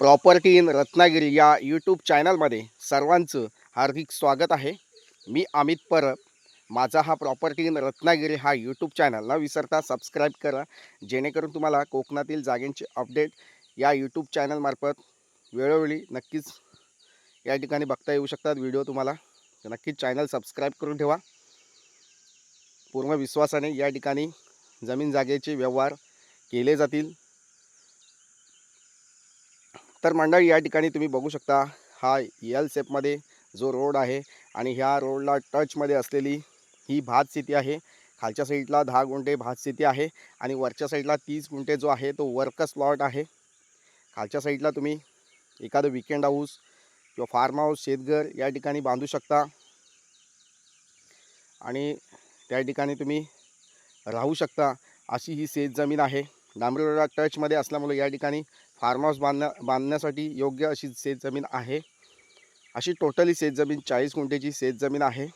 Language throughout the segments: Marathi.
प्रॉपर्टी इन रत्नागिरी या यूट्यूब चॅनलमध्ये सर्वांचं हार्दिक स्वागत आहे. मी अमित परब. माझा हा प्रॉपर्टी इन रत्नागिरी हा यूट्यूब चॅनल न विसरता सबस्क्राईब करा. जेणेकरून तुम्हाला कोकणातील जागेंचे अपडेट या यूट्यूब चॅनलमार्फत वेळोवेळी नक्कीच या ठिकाणी बघता येऊ शकतात. व्हिडिओ तुम्हाला नक्कीच चॅनल सबस्क्राईब करून ठेवा. पूर्ण विश्वासाने या ठिकाणी जमीन जागेचे व्यवहार केले जातील. तर मंडळी या ठिकाणी तुम्ही बघू शकता हा यल सेपमध्ये जो रोड आहे आणि ह्या रोडला टचमध्ये असलेली ही भात शेती आहे. खालच्या साईडला दहा गुंठे भात शेती आहे आणि वरच्या साईडला तीस गुंठे जो आहे तो वर्कस प्लॉट आहे. खालच्या साईडला तुम्ही एखादं विकेंड हाऊस किंवा फार्म हाऊस शेतघर या ठिकाणी बांधू शकता. आणि त्या ठिकाणी तुम्ही राहू शकता. अशी ही शेतजमीन आहे. डांबरी रोडला टचमध्ये असल्यामुळे या ठिकाणी फार्म हाऊस बांधण्या बांधण्यासाठी योग्य अशी शेतजमीन आहे. अशी टोटली शेतजमीन चाळीस गुंठेची शेतजमीन आहे.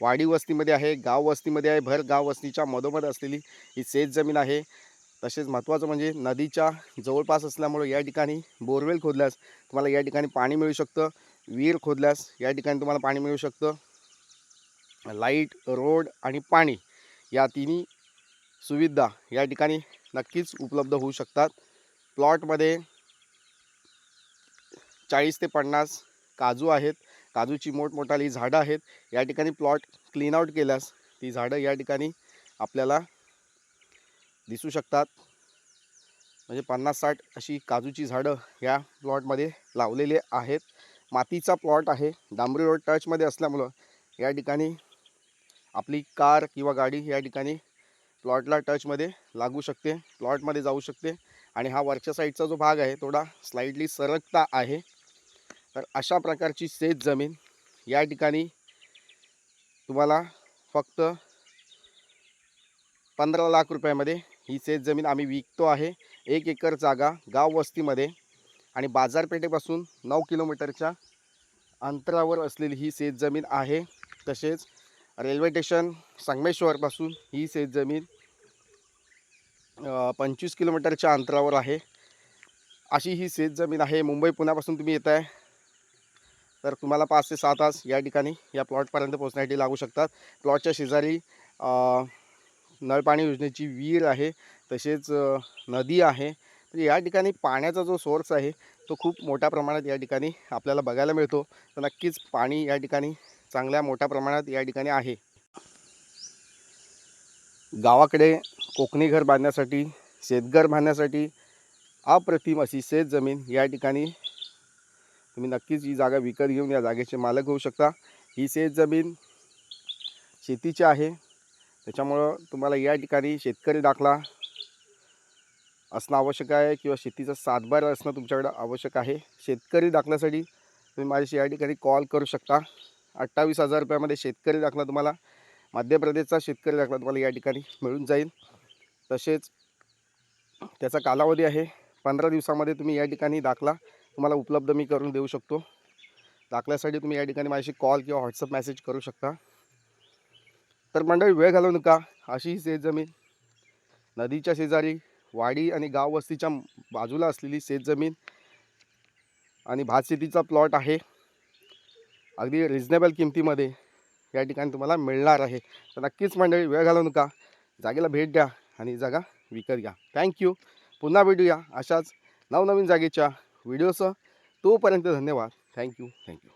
वाडी वस्तीमध्ये आहे गाव वस्तीमध्ये आहे भर गाव वस्तीच्या मधोमध असलेली ही शेतजमीन आहे. तसेच महत्त्वाचं म्हणजे नदीच्या जवळपास असल्यामुळे या ठिकाणी बोरवेल खोदल्यास तुम्हाला या ठिकाणी पाणी मिळू शकतं. विहीर खोदल्यास या ठिकाणी तुम्हाला पाणी मिळू शकतं. लाइट रोड आणि पाणी या तिन्ही सुविधा या ठिकाणी नक्कीच उपलब्ध होऊ शकतात. प्लॉटमध्ये चाळीस ते पन्नास काजू आहेत. काजूची मोठमोठाली झाडं आहेत. या ठिकाणी प्लॉट क्लीन आउट केल्यास ती झाडं या ठिकाणी आपल्याला दिसू शकतात. म्हणजे पन्नास साठ अशी काजूची झाडं या प्लॉटमध्ये लावलेले आहेत. मातीचा प्लॉट आहे. डांबरी रोड टचमध्ये असल्यामुळं या ठिकाणी आपली कार किंवा गाडी या ठिकाणी प्लॉटला टचमध्ये लागू शकते. प्लॉटमध्ये जाऊ शकते. आणि हा वरच्या साईडचा जो भाग आहे थोडा स्लाइडली सरकता आहे. तर अशा प्रकारची शेत जमीन या ठिकाणी तुम्हाला फक्त पंधरा लाख रुपयामध्ये ही शेत जमीन आम्ही विकतो आहे. एक एकर जागा गाव वस्तीमध्ये आणि बाजारपेठेपासून नऊ किलोमीटरच्या अंतरावर असलेली ही शेत जमीन आहे. तसेच रेल्वे स्टेशन संगमेश्वरपासून ही शेत जमीन पंचवीस किलोमीटरच्या अंतरावर आहे. अशी ही शेत जमीन आहे. मुंबई पुण्यापासून तुम्ही येत आहे तर तुम्हाला पाच ते सहा तास या ठिकाणी या प्लॉटपर्यंत पोहोचण्यासाठी लागू शकतात. प्लॉटच्या शेजारी नळपाणी योजनेची विहीर आहे. तसेच नदी आहे. तर या ठिकाणी पाण्याचा जो सोर्स आहे तो खूप मोठ्या प्रमाणात या ठिकाणी आपल्याला बघायला मिळतो. तर नक्कीच पाणी या ठिकाणी चांगल्या मोठ्या प्रमाणात या ठिकाणी आहे. गावाकडे कोकणी घर बांधण्यासाठी शेतघर बांधण्यासाठी अप्रतिम अशी शेत जमीन या ठिकाणी तुम्ही नक्कीच ही जागा विकत घेऊन या जागेचे मालक होऊ शकता. ही शेत जमीन शेतीची आहे. त्याच्यामुळं तुम्हाला या ठिकाणी शेतकरी दाखला असणं आवश्यक आहे किंवा शेतीचा सातबार असणं तुमच्याकडं आवश्यक आहे. शेतकरी दाखल्यासाठी तुम्ही माझ्याशी या ठिकाणी कॉल करू शकता. अठ्ठावीस हजार रुपयामध्ये शेतकरी दाखला तुम्हाला मध्य प्रदेशचा शेतकरी दाखला तुम्हाला या ठिकाणी मिळून जाईल. तसेच त्याचा कालावधी आहे. पंधरा दिवसामध्ये तुम्ही या ठिकाणी दाखला तुम्हाला उपलब्ध मी करून देऊ शकतो. दाखल्यासाठी तुम्ही या ठिकाणी माझ्याशी कॉल किंवा व्हॉट्सअप मेसेज करू शकता. तर मंडळी वेळ घालवू नका. अशी ही शेतजमीन. नदीच्या शेजारी वाडी आणि गाव वस्तीच्या बाजूला असलेली शेतजमीन आणि भात शेतीचा प्लॉट आहे. अगदी रिजनेबल किमतीमध्ये या ठिकाणी तुम्हाला मिळणार आहे. तर नक्कीच मंडळी वेळ घालवू नका. जागेला भेट द्या. आणि जागा विकत घ्या. थँक्यू पुन्हा भेटूया अशाच नवनवीन जागेच्या व्हिडिओसह तोपर्यंत धन्यवाद. Thank you thank you